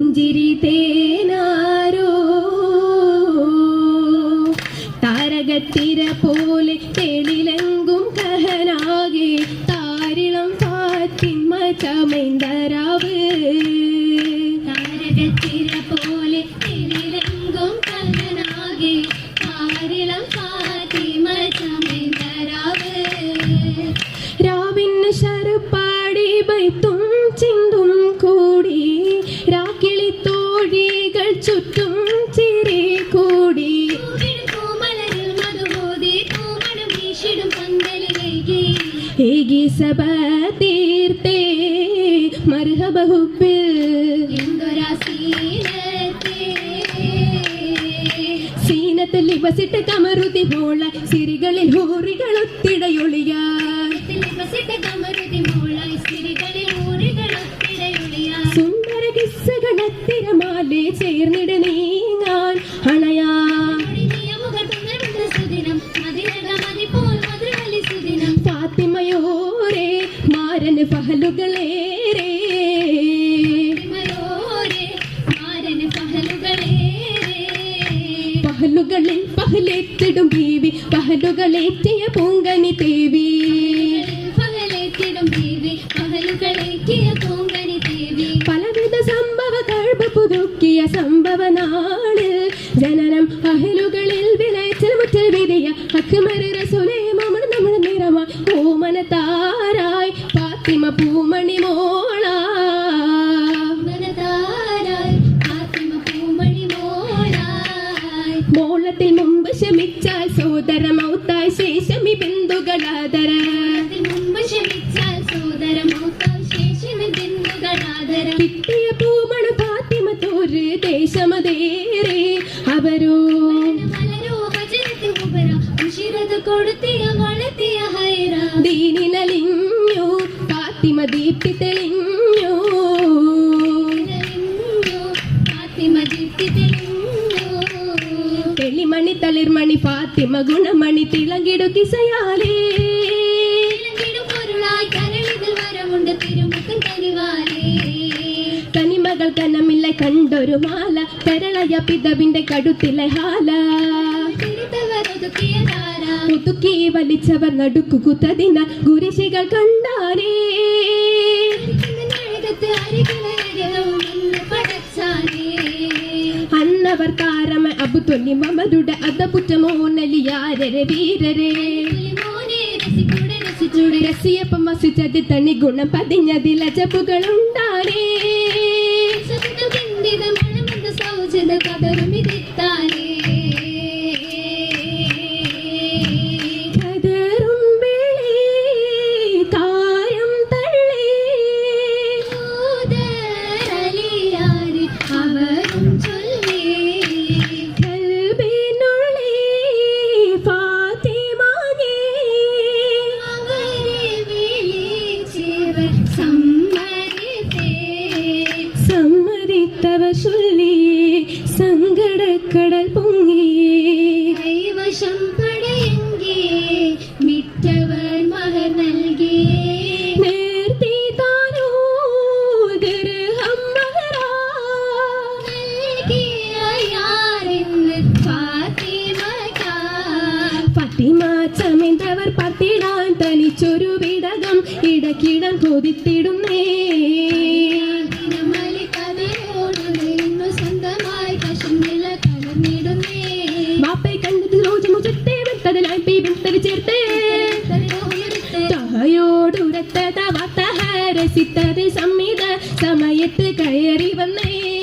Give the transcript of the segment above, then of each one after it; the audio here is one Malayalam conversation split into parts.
जिरितेना സഭ തീർത്തേ മർഹബ സീനത്തിൽ ലിബസിട്ട് കമറുതി മോള സിരികളിൽ സിരികളിൽ സുന്ദര കിസ്സകളത്തിരമാലെ ചേർന്നിട നീങ്ങാൻ പഹലുകളേറ്റിയ പൂങ്കണി ദേവി. പലവിധ സംഭവ കഴിവ് പുതുക്കിയ സംഭവ നാളിൽ ജനനം അഹലുകളിൽ വിളയച്ചൽ മുറ്റൽ വിധിയ അക്മര റസൂലേ മമണ നമ്മൾ നിറമ ഓമന താരായി ഫാത്തിമ പൂമണി തളിർമണി ഫാത്തിമ ഗുണമണി തിളങ്ങിടു കിസയാലേ. കനിമകൾ കനമില്ല കണ്ടൊരു മാല കരളയ പിതവിന്റെ കടുത്തിലെ ഹാല. പുതുക്കി വലിച്ചവർ നടുക്കു കുത്തതിന ഗുരിശികൾ കണ്ടാരേ കാരമ അബുതൊല്ലി മമരുടെ അതപുറ്റമോനലിയാരരെ വീരരെ. മോനെ രസിക്കൂടെ രസിച്ചൂടെ. രസിയപ്പം വസിച്ചത് തനി ഗുണം പതിഞ്ഞതിൽ അജബുകളുണ്ടാരേ. സൗജന ബന്ധിത கடல் போ नहीं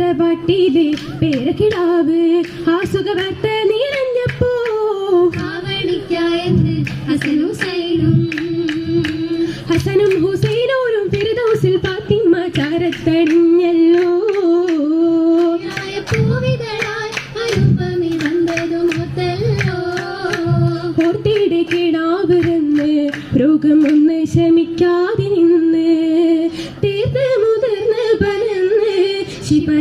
ചിത്രപട്ടിയിലെ പേരക്കിടാവ് ആ സുഖവാർത്ത നിറഞ്ഞപ്പോ ഹസനും ഹസനും. ഹുസൈനോരും ഫിർദൗസിൽ ഫാത്തിമ ചാരത്തണിഞ്ഞല്ലോ. ഓർത്തിയുടെ കിടാവിരുന്ന് രോഗമൊന്ന് ശമിക്കാതെ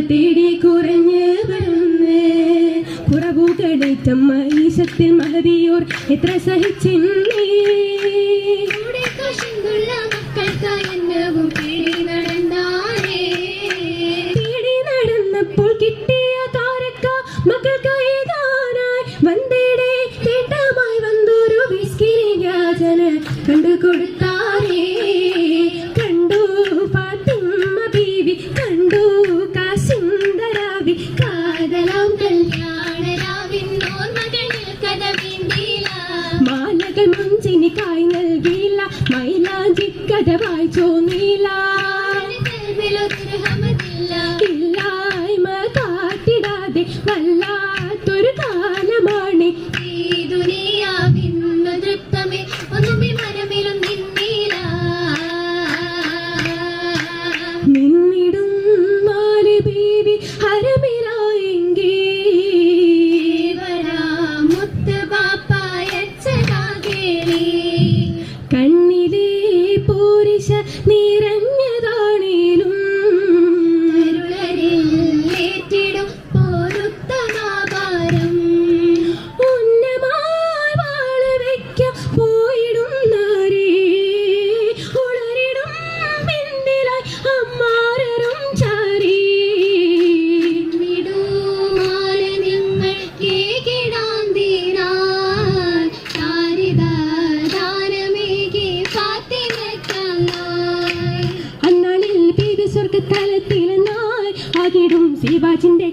തേടി കുറഞ്ഞ് വരുന്നേ കുറവുകളേറ്റമ്മ ഈശത്തിൽ മഹതിയോർ എത്ര സഹിച്ചെന്നേ? നടന്നപ്പോൾ കണ്ടു കൊടുത്തു നൽകിയില്ല. മൈലാഞ്ചിക്കഥ വായിച്ചോ നീല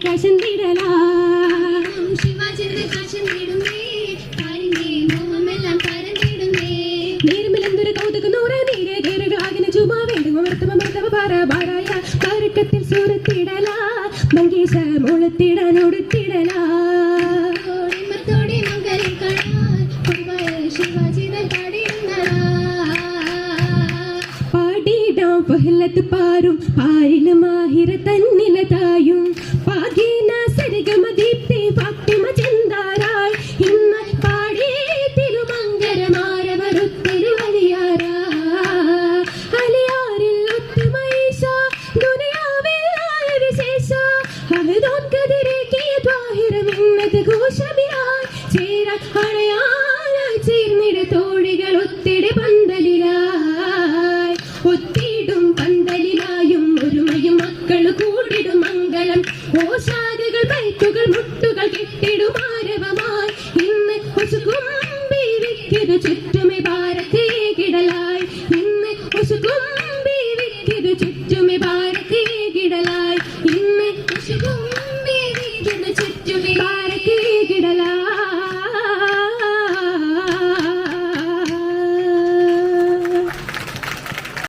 കശന്തിടലാം ശിവാചന്ദ്ര കശന്തിടുന്നേ കാലിന്റെ മോഹമെല്ലാം പരന്നിടുന്നേ നേർമലന്തുര കൗതുക നൂറ് നീരെ കേരളാകിന് ചുമാ വേടുമ വർത്തമ മർത്തമ പാറ പാറായ പാറക്കത്തിൽ സൂറത്തിടലാ മങ്കേശ മോളത്തിടാൻ ഒടുത്തിടലാ പാടിയിടാം പഹലത്ത് പാറും പാരിലും തന്നിട തോഴികൾ